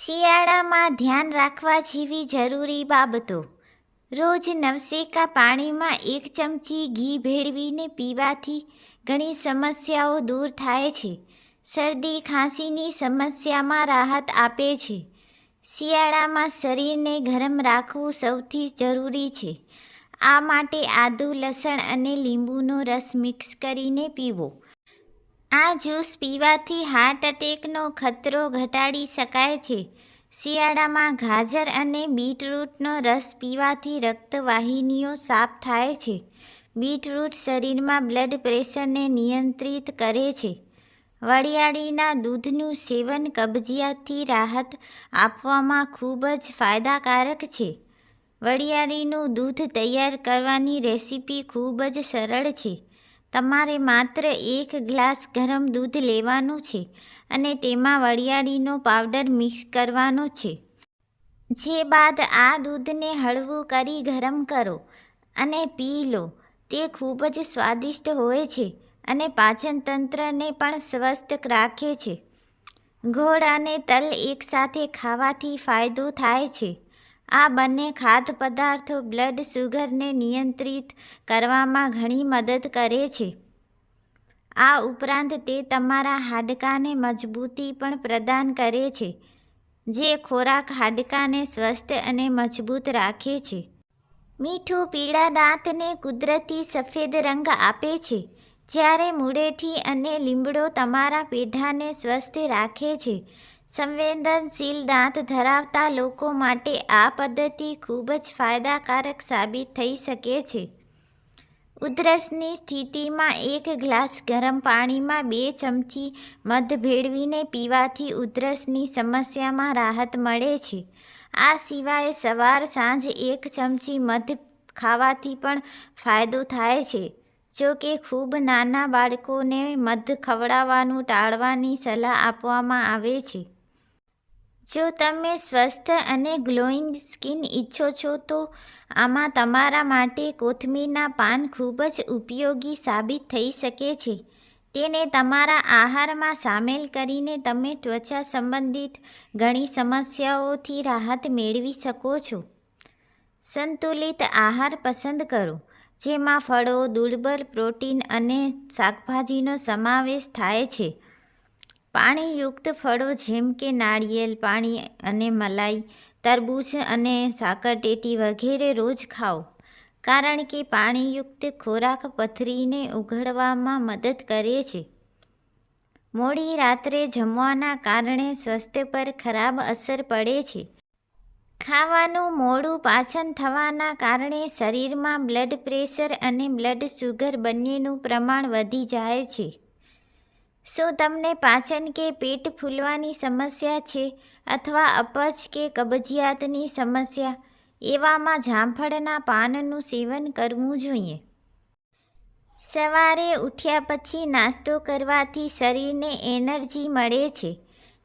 શિયાળામાં ધ્યાન રાખવા જેવી જરૂરી બાબતો. રોજ નવસેકા પાણીમાં એક ચમચી ઘી ભેળવીને પીવાથી ઘણી સમસ્યાઓ દૂર થાય છે. શરદી, ખાંસીની સમસ્યામાં રાહત આપે છે. શિયાળામાં શરીરને ગરમ રાખવું સૌથી જરૂરી છે. આ માટે આદુ, લસણ અને લીંબુનો રસ મિક્સ કરીને પીવો. આ જ્યુસ પીવાથી હાર્ટ એટેકનો ખતરો ઘટાડી શકાય છે. શિયાળામાં ગાજર અને બીટરૂટનો રસ પીવાથી રક્તવાહિનીઓ સાફ થાય છે. બીટરૂટ શરીરમાં બ્લડ પ્રેશરને નિયંત્રિત કરે છે. વરિયાળીના દૂધનું સેવન કબજિયાતથી રાહત આપવામાં ખૂબ જ ફાયદાકારક છે. વરિયાળીનું દૂધ તૈયાર કરવાની રેસીપી ખૂબ જ સરળ છે. તમારે માત્ર એક ગ્લાસ ગરમ દૂધ લેવાનું છે અને તેમાં વરિયાળીનો પાવડર મિક્સ કરવાનો છે. જે બાદ આ દૂધને હળવું કરી ગરમ કરો અને પી લો. તે ખૂબ જ સ્વાદિષ્ટ હોય છે અને પાચનતંત્રને પણ સ્વસ્થ રાખે છે. ગોળ અને તલ એકસાથે ખાવાથી ફાયદો થાય છે. આ બંને ખાદ્ય પદાર્થો બ્લડ શુગરને નિયંત્રિત કરવામાં ઘણી મદદ કરે છે. આ ઉપરાંત તે તમારા હાડકાને મજબૂતી પણ પ્રદાન કરે છે, જે ખોરાક હાડકાને સ્વસ્થ અને મજબૂત રાખે છે. મીઠું પીળા દાંતને કુદરતી સફેદ રંગ આપે છે, જ્યારે મૂળેઠી અને લીમડો તમારા પેઢાને સ્વસ્થ રાખે છે સંવેદનશીલ દાંત ધરાવતા લોકો માટે આ પદ્ધતિ ખૂબ જ ફાયદાકારક સાબિત થઈ શકે છે. ઉધરસની સ્થિતિમાં એક ગ્લાસ ગરમ પાણીમાં બે ચમચી મધ ભેળવીને પીવાથી ઉધરસની સમસ્યામાં રાહત મળે છે. આ સિવાય સવાર સાંજ એક ચમચી મધ ખાવાથી પણ ફાયદો થાય છે. જો કે ખૂબ નાના બાળકોને મધ ખવડાવવાનું ટાળવાની સલાહ આપવામાં આવે છે. જો તમે સ્વસ્થ અને ગ્લોઈંગ સ્કિન ઈચ્છો છો, તો આમાં તમારા માટે કોથમીરના પાન ખૂબ જ ઉપયોગી સાબિત થઈ શકે છે. તેને તમારા આહારમાં સામેલ કરીને તમે ત્વચા સંબંધિત ઘણી સમસ્યાઓથી રાહત મેળવી શકો છો. સંતુલિત આહાર પસંદ કરો, જેમાં ફળો દુર્બળ પ્રોટીન અને શાકભાજીનો સમાવેશ થાય છે. પાણીયુક્ત ફળો જેમ કે નાળિયેર પાણી અને મલાઈ, તરબૂચ અને સાકરટેટી વગેરે રોજ ખાઓ. કારણ કે પાણીયુક્ત ખોરાક પથરીને ઉઘડવામાં મદદ કરે છે. મોડી રાત્રે જમવાના કારણે સ્વાસ્થ્ય પર ખરાબ અસર પડે છે. ખાવાનું મોડું પાચન થવાના કારણે શરીરમાં બ્લડ પ્રેશર અને બ્લડ શુગર બંનેનું પ્રમાણ વધી જાય છે. શું તમને પાચન કે પેટ ફૂલવાની સમસ્યા છે અથવા અપચ કે કબજિયાતની સમસ્યા? એવામાં જામફળના પાનનું સેવન કરવું જોઈએ. સવારે ઉઠ્યા પછી નાસ્તો કરવાથી શરીરને એનર્જી મળે છે.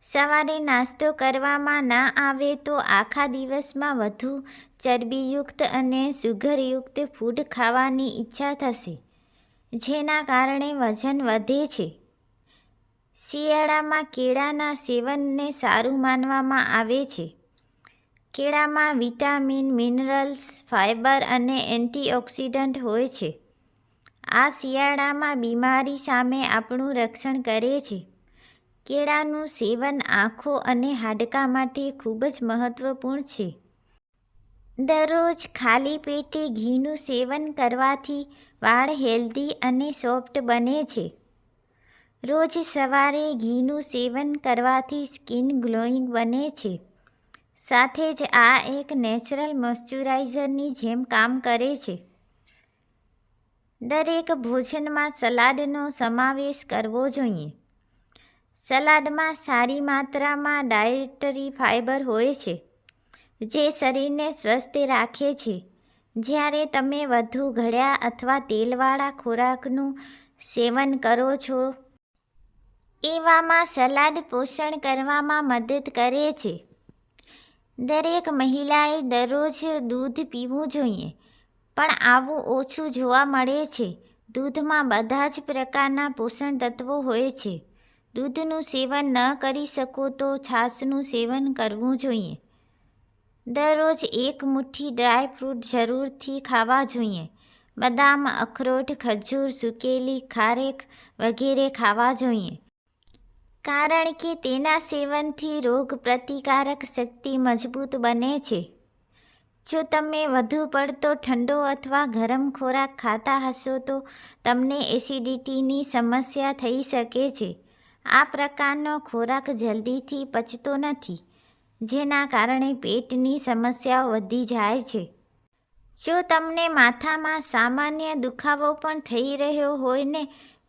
સવારે નાસ્તો કરવામાં ના આવે તો આખા દિવસમાં વધુ ચરબીયુક્ત અને સુગરયુક્ત ફૂડ ખાવાની ઈચ્છા થશે, જેના કારણે વજન વધે છે. શિયાળામાં કેળાના સેવનને સારું માનવામાં આવે છે. કેળામાં વિટામિન, મિનરલ્સ ફાઇબર અને એન્ટીઓક્સિડન્ટ હોય છે. આ શિયાળામાં બીમારી સામે આપણું રક્ષણ કરે છે. કેળાનું સેવન આંખો અને હાડકાં માટે ખૂબ જ મહત્વપૂર્ણ છે. દરરોજ ખાલી પેટે ઘીનું સેવન કરવાથી વાળ હેલ્ધી અને સોફ્ટ બને છે. રોજ સવારે ઘીનું સેવન કરવાથી સ્કિન ગ્લોઈંગ બને છે. સાથે જ આ એક નેચરલ મોઇશ્ચરાઇઝરની જેમ કામ કરે છે. દરેક ભોજનમાં સલાડનો સમાવેશ કરવો જોઈએ. સલાડમાં સારી માત્રામાં ડાયટરી ફાઇબર હોય છે, જે શરીરને સ્વસ્થ રાખે છે. જ્યારે તમે વધુ ઘડ્યા અથવા તેલવાળા ખોરાકનું સેવન કરો છો એવામાં સલાડ પોષણ કરવામાં મદદ કરે છે. દરેક મહિલાએ દરરોજ દૂધ પીવું જોઈએ, પણ આવું ઓછું જોવા મળે છે. દૂધમાં બધા જ પ્રકારના પોષણ તત્વો હોય છે. દૂધનું સેવન ન કરી શકો તો છાશનું સેવન કરવું જોઈએ. દરરોજ એક મુઠ્ઠી ડ્રાય ફ્રૂટ જરૂરથી ખાવા જોઈએ. બદામ, અખરોટ, ખજૂર, સુકેલી, ખારેક વગેરે ખાવા જોઈએ. કારણ કે તેના સેવનથી રોગ પ્રતિકારક શક્તિ મજબૂત બને છે. જો તમે વધુ પડતો ઠંડો અથવા ગરમ ખોરાક ખાતા હશો તો તમને એસિડિટીની સમસ્યા થઈ શકે છે. આ પ્રકારનો ખોરાક જલ્દીથી પચતો નથી, જેના કારણે પેટની સમસ્યાઓ વધી જાય છે. જો તમને માથામાં સામાન્ય દુખાવો પણ થઈ રહ્યો હોય ને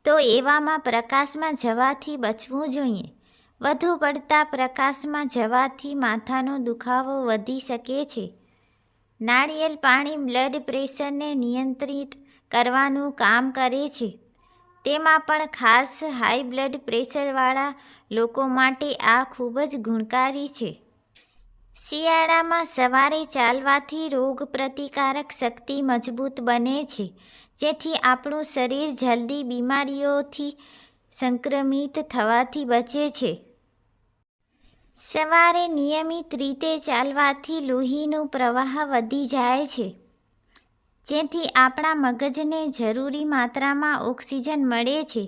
તો એવામાં પ્રકાશમાં જવાથી બચવું જોઈએ. વધુ પડતા પ્રકાશમાં જવાથી માથાનો દુખાવો વધી શકે છે. નાળિયેર પાણી બ્લડ પ્રેશરને નિયંત્રિત કરવાનું કામ કરે છે. તેમાં પણ ખાસ હાઈ બ્લડ પ્રેશરવાળા લોકો માટે આ ખૂબ જ ગુણકારી છે. શિયાળામાં સવારે ચાલવાથી રોગ પ્રતિકારક શક્તિ મજબૂત બને છે, જેથી આપણું શરીર જલ્દી બીમારીઓથી સંક્રમિત થવાથી બચે છે. સવારે નિયમિત રીતે ચાલવાથી લોહીનો પ્રવાહ વધી જાય છે, જેથી આપણા મગજને જરૂરી માત્રામાં ઓક્સિજન મળે છે,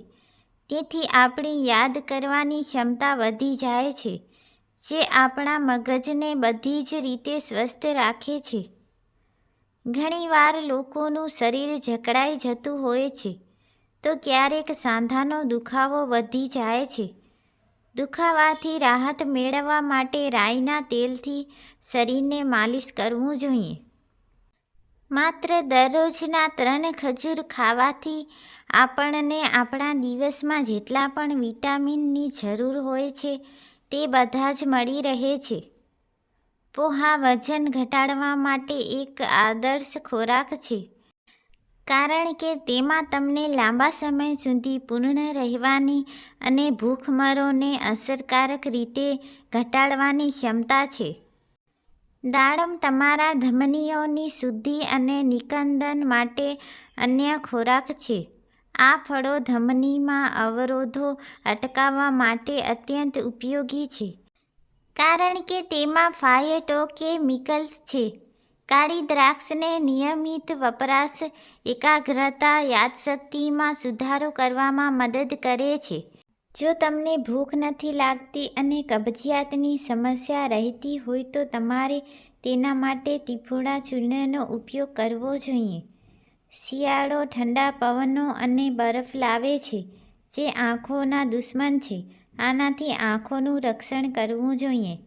તેથી આપણી યાદ કરવાની ક્ષમતા વધી જાય છે. જે આપણા મગજને બધી જ રીતે સ્વસ્થ રાખે છે. ઘણીવાર લોકોનું શરીર જકડાઈ જતું હોય છે, તો ક્યારેક સાંધાનો દુખાવો વધી જાય છે. દુખાવાથી રાહત મેળવવા માટે રાઈના તેલથી શરીરને માલિશ કરવું જોઈએ. માત્ર દરરોજના ત્રણ ખજૂર ખાવાથી આપણને આપણા દિવસમાં જેટલા પણ વિટામિનની જરૂર હોય છે તે બધા જ મળી રહે છે. પોહા વજન ઘટાડવા માટે એક આદર્શ ખોરાક છે. કારણ કે તેમાં તમને લાંબા સમય સુધી પૂર્ણ રહેવાની અને ભૂખમરોને અસરકારક રીતે ઘટાડવાની ક્ષમતા છે. દાડમ તમારા ધમનીઓની શુદ્ધિ અને નિકંદન માટે અન્ય ખોરાક છે. આ ફળો ધમનીમાં અવરોધો અટકાવવા માટે અત્યંત ઉપયોગી છે. કારણ કે તેમાં ફાયટોકેમિકલ્સ છે. કાળી દ્રાક્ષને નિયમિત વપરાશ, એકાગ્રતા, યાદશક્તિમાં સુધારો કરવામાં મદદ કરે છે. જો તમને ભૂખ નથી લાગતી અને કબજિયાતની સમસ્યા રહેતી હોય તો તમારે તેના માટે તીફોડા ચૂર્ણનો ઉપયોગ કરવો જોઈએ. શિયાળો ઠંડા પવનો અને બરફ લાવે છે, જે આંખોના દુશ્મન છે. આનાથી આંખોનું રક્ષણ કરવું જોઈએ.